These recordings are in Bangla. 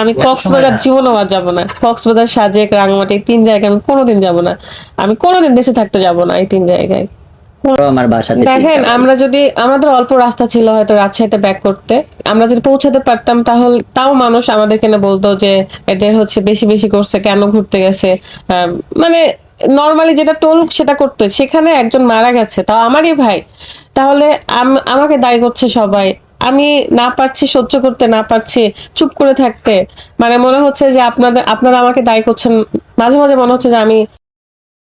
আমি কক্সবাজার জীবনও আর যাব না। কক্সবাজার সাজেক রাঙামাটি এই তিন জায়গায় আমি কোনোদিন যাব না। আমি কোনোদিন বেঁচে থাকতে যাব না এই তিন জায়গায়। আমার বাসাতে দেখেন আমরা যদি আমাদের অল্প রাস্তা ছিল হয়তো রাজশাহীতে ব্যাক করতে। আমরা যদি পৌঁছাতে পারতাম তাহলে তাও মানুষ আমাদেরকে না বলতো যে এদের হচ্ছে বেশি বেশি করছে কেন ঘুরতে গেছে? মানে নর্মালি যেটা টোল সেটা করতে। সেখানে একজন মারা গেছে তাও আমারই ভাই। তাহলে আম- আমাকে দায়ী করছে সবাই। আমি না পারছি সহ্য করতে, না পারছি চুপ করে থাকতে। মানে মনে হচ্ছে যে আপনাদের, আপনারা আমাকে দায়ী করছেন। মাঝে মাঝে মনে হচ্ছে যে আমি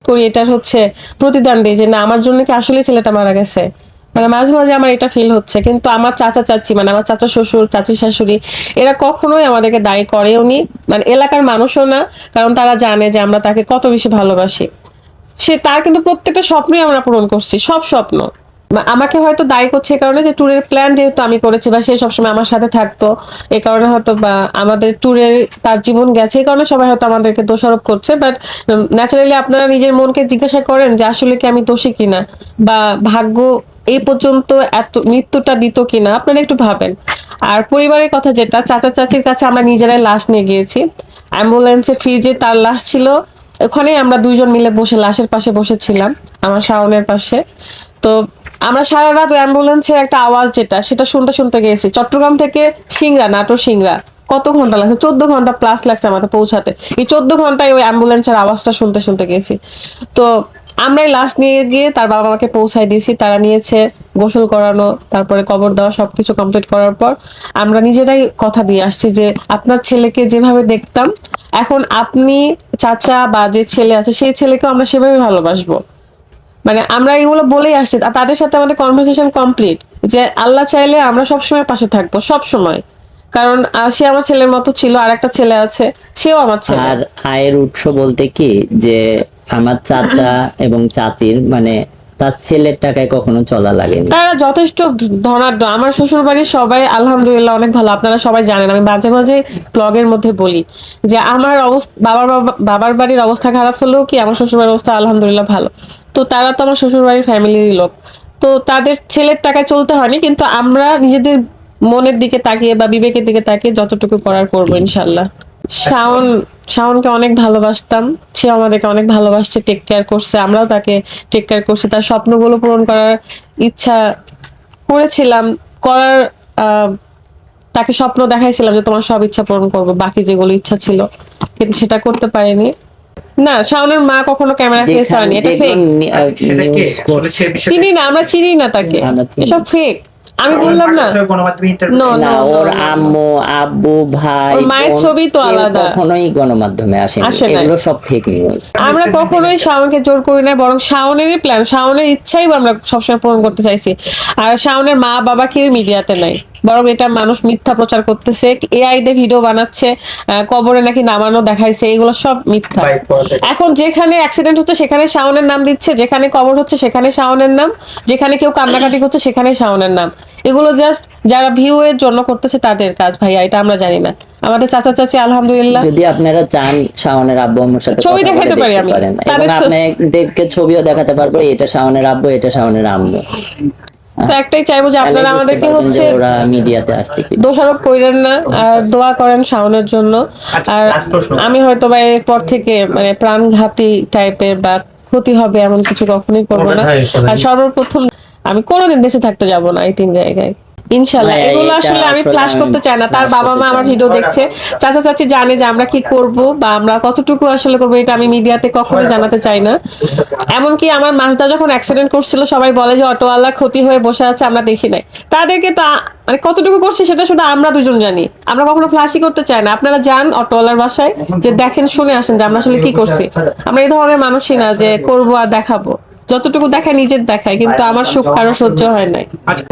করি, এটার হচ্ছে প্রতিদান দিই যে না, আমার জন্য কি আসলে ছেলেটা মারা গেছে? মানে মাঝে মাঝে আমার এটা ফিল হচ্ছে। কিন্তু আমার চাচা চাচি মানে আমার চাচা শ্বশুর, চাচি শাশুড়ি, এরা কখনোই আমাদেরকে দায়ী করেও নি। মানে এলাকার মানুষও না, কারণ তারা জানে যে আমরা তাকে কত বেশি ভালোবাসি। সে, তার কিন্তু প্রত্যেকটা স্বপ্নই আমরা পূরণ করছি, সব স্বপ্ন। আমাকে হয়তো দায়ী করছে এই কারণে যে ট্যুরের প্ল্যান যেহেতু আমি করেছি বা সে সবসময় আমার সাথে থাকতো, এ কারণে হয়তো বা আমাদের ট্যুরের তার জীবন গেছে, এই কারণে সবাই হয়তো আমাদেরকে দোষারোপ করছে বাট ন্যাচারালি আপনারা নিজের মনকে জিজ্ঞাসা করেন যে আসলে কি আমি দোষী কিনা বা ভাগ্য এই পর্যন্ত এত, মৃত্যুটা দিত কিনা, আপনারা একটু ভাবেন। আর পরিবারের কথা যেটা, চাচা চাচির কাছে আমরা নিজেরাই লাশ নিয়ে গিয়েছি। অ্যাম্বুলেন্সে ফ্রিজে তার লাশ ছিল ওখানে আমরা দুইজন মিলে বসে, লাশের পাশে বসেছিলাম, আমার শাওনের পাশে। তো আমরা সারা রাত অ্যাম্বুলেন্সের একটা আওয়াজ যেটা, সেটা শুনতে শুনতে গেছি। চট্টগ্রাম থেকে সিংড়া, নাটোর সিংড়া। কত ঘণ্টা লাগছে? চোদ্দ ঘণ্টা প্লাস লাগছে আমাদের পৌঁছাতে। এই চোদ্দ ঘন্টায় ওই অ্যাম্বুলেন্সের আওয়াজটা শুনতে শুনতে গেছি। তো আমরাই লাশ নিয়ে গিয়ে তার বাবা মাকে পৌঁছায় দিয়েছি। তারা নিয়েছে গোসল করানো, তারপরে কবর দেওয়া, সবকিছু কমপ্লিট করার পর আমরা নিজেরাই কথা দিয়ে আসছি যে, আপনার ছেলেকে যেভাবে দেখতাম, এখন আপনি চাচা বা যে ছেলে আছে, সেই ছেলেকেও আমরা সেভাবে ভালোবাসবো। মানে আমরা এগুলো বলেই আসছি আর তাদের সাথে আমাদের কনভারসেশন কমপ্লিট যে আল্লাহ চাইলে আমরা সবসময় পাশে থাকব সব সময়। কারণ সে আমার ছেলের মতো ছিল আর একটা ছেলে আছে সেও আমার ছেলে। আর আয়ের উৎস বলতে কি? যে আমার চাচা এবং চাচির মানে তার ছেলের টাকায় কখনো চলা লাগেনি। তারা যথেষ্ট ধনাঢ্য। আমার শ্বশুর বাড়ির সবাই আলহামদুলিল্লাহ অনেক ভালো। আপনারা সবাই জানেন, আমি মাঝে মাঝে ব্লগের মধ্যে বলি যে আমার অবস্থা, বাবার বাবার বাড়ির অবস্থা খারাপ হলেও কি আমার শ্বশুর বাড়ির অবস্থা আলহামদুলিল্লাহ ভালো? তো তারা তো আমার শ্বশুর বাড়ির ফ্যামিলির লোক। তো তাদের ছেলের টাকায় চলতে হয়নি, কিন্তু আমরা নিজেদের মনের দিকে তাকিয়ে বা বিবেকের দিকে তাকিয়ে যতটুকু করার করব ইনশাল্লাহ। শাওন শাওনকে অনেক ভালোবাসতাম। সে আমাদেরকে অনেক ভালোবাসছে টেক কেয়ার করছে আমরাও তাকে টেক কেয়ার করছি। তার স্বপ্নগুলো পূরণ করার ইচ্ছা করেছিলাম করার আহ, তাকে স্বপ্ন দেখাইছিলাম যে তোমার সব ইচ্ছা পূরণ করব বাকি যেগুলো ইচ্ছা ছিল। কিন্তু সেটা করতে পারিনি। না শাওনের মা কখনো ক্যামেরা ফেস হয়নি এটা ফেক চিনি না আমরা চিনি না তাকে। এসব ফেক আমি বললাম না। ওর আম্মু আব্বু ভাই মায়ের ছবি তো আলাদা। কখনোই গণমাধ্যমে আসে এগুলো সব ফেক নিউজ আমরা কখনোই শাওনকে জোর করি না বরং শাওনেরই প্ল্যান শাওনের ইচ্ছাই আমরা সবসময় পূরণ করতে চাইছি। আর শাওনের মা বাবা কেউ মিডিয়াতে নাই বরং এটা মানুষ মিথ্যা প্রচার করতেছে এআই দিয়ে ভিডিও বানাচ্ছে আহ, কবরে নাকি নামানো দেখাইছে এগুলো সব মিথ্যা। এখন যেখানে অ্যাক্সিডেন্ট হচ্ছে সেখানে শাওনের নাম দিচ্ছে যেখানে কবর হচ্ছে সেখানে শাওনের নাম যেখানে কেউ কান্নাকাটি করছে সেখানে শাওনের নাম। এগুলো জাস্ট যারা ভিউ এর জন্য করতেছে তাদের কাজ ভাইয়া এটা আমরা জানি না। আমাদের চাচা চাচি আলহামদুলিল্লাহ। যদি আপনারা চান শাওনের আব্বু আম্মুর সাথে ছবি দেখাতে পারি আমি। আপনাদেরকে ছবিও দেখাতে পারব এটা শাওনের আব্বু এটা শাওনের আম্মু। তো একটাই চাইব যে আপনারা আমাদেরকে হচ্ছে ওরা মিডিয়াতে আসতে কি দোষারোপ করেন না আর দোয়া করেন শাওনের জন্য। আচ্ছা, আর আমি হয়তো বা এরপর থেকে মানে প্রাণঘাতী টাইপের বা ক্ষতি হবে এমন কিছু কখনোই করব না। আর সর্বপ্রথম আমি কোনোদিন দেশে থাকতে যাব না এই তিন জায়গায়। ইনশাল্লাহ। এগুলো আসলে আমি ফ্লাশ করতে চাই না। তার বাবা মা আমার ভিডিও দেখছে। চাচা চাচি জানে যে আমরা কি করব বা আমরা কতটুকু আসলে করব এটা আমি মিডিয়াতে কখনো জানাতে চাই না। এমনকি আমার মাজদা যখন অ্যাক্সিডেন্ট করছিল সবাই বলে যে অটোওয়ালা ক্ষতি হয়ে বসে আছে আমরা দেখি নাই। তাদেরকে তো মানে কতটুকু করছে সেটা শুধু আমরা দুজন জানি। আমরা কখনো ফ্লাশই করতে চাই না। আপনারা যান অটোওয়ালার বাসায় যে দেখেন শুনে আসেন যে আমরা আসলে কি করছি। আমরা এই ধরনের মানুষই না যে করব আর দেখাবো। যতটুকু দেখায় নিজের দেখায় কিন্তু আমার সুখ কারও সহ্য হয় নাই।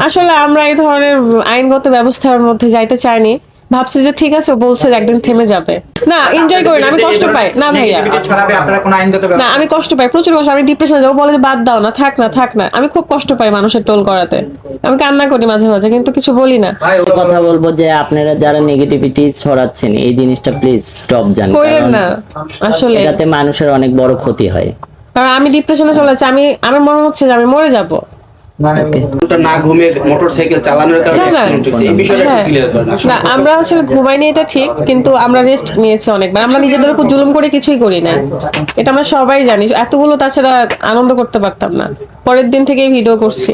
আসলে আমরা এই ধরনের আইনগত ব্যবস্থার মধ্যে যাইতে চাইনি। ভাবছি যে ঠিক আছে বলছে যে একদিন থেমে যাবে। না এনজয় করি না আমি কষ্ট পাই। না ভাইয়া। Negativity ছড়াবে, আপনারা কোনো আইনগত না আমি কষ্ট পাই প্রচুর কষ্ট আমি ডিপ্রেশনে যাব বলে যে বাদ দাও না থাক না থাক না। আমি খুব কষ্ট পাই মানুষের টোল করাতে। আমি কান্না করি মাঝে মাঝে কিন্তু কিছু বলি না। কথা বলব যে আপনারা যারা নেগেটিভিটি ছড়াচ্ছেন এই জিনিসটা প্লিজ স্টপ জান করেন না আসলে। এটাতে মানুষের অনেক বড় ক্ষতি হয়। কারণ আমি ডিপ্রেশনে চলে যাচ্ছি আমি আমার মনে হচ্ছে যে আমি মরে যাব ওটা না ঘুমিয়ে মোটরসাইকেল চালানোর কারণে না, না। অ্যাক্সিডেন্ট হয়েছে এই বিষয়টা হ্যাঁ। ক্লিয়ার আসলে। না আমরা আসলে ঘুমাইনি এটা ঠিক কিন্তু আমরা রেস্ট নিয়েছি অনেকবার আমরা নিজেদের উপর জুলুম করে কিছুই করি না এটা আমরা সবাই জানি এতগুলো তাছাড়া আনন্দ করতে পারতাম না পরের দিন থেকেই ভিডিও করছি